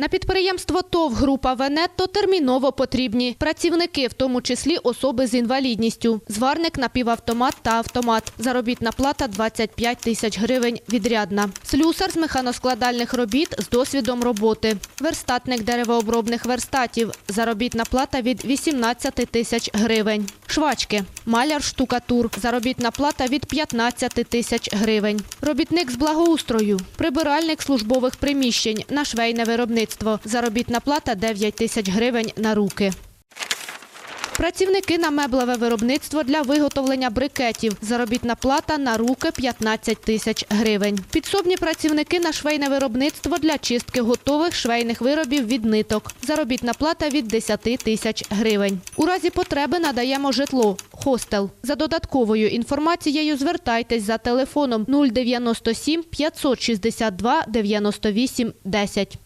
На підприємство ТОВ група Венетто терміново потрібні працівники, в тому числі особи з інвалідністю. Зварник, напівавтомат та автомат. Заробітна плата 25 тисяч гривень відрядна. Слюсар з механоскладальних робіт з досвідом роботи. Верстатник деревообробних верстатів. Заробітна плата від 18 тисяч гривень. Швачки. Маляр штукатур. Заробітна плата від 15 тисяч гривень. Робітник з благоустрою. Прибиральник службових приміщень на швейне виробництво. Заробітна плата 9 тисяч гривень на руки. Працівники на меблеве виробництво для виготовлення брикетів. Заробітна плата на руки 15 тисяч гривень. Підсобні працівники на швейне виробництво для чистки готових швейних виробів від ниток. Заробітна плата від 10 тисяч гривень. У разі потреби надаємо житло. Хостел. За додатковою інформацією звертайтесь за телефоном 097 562 98 10.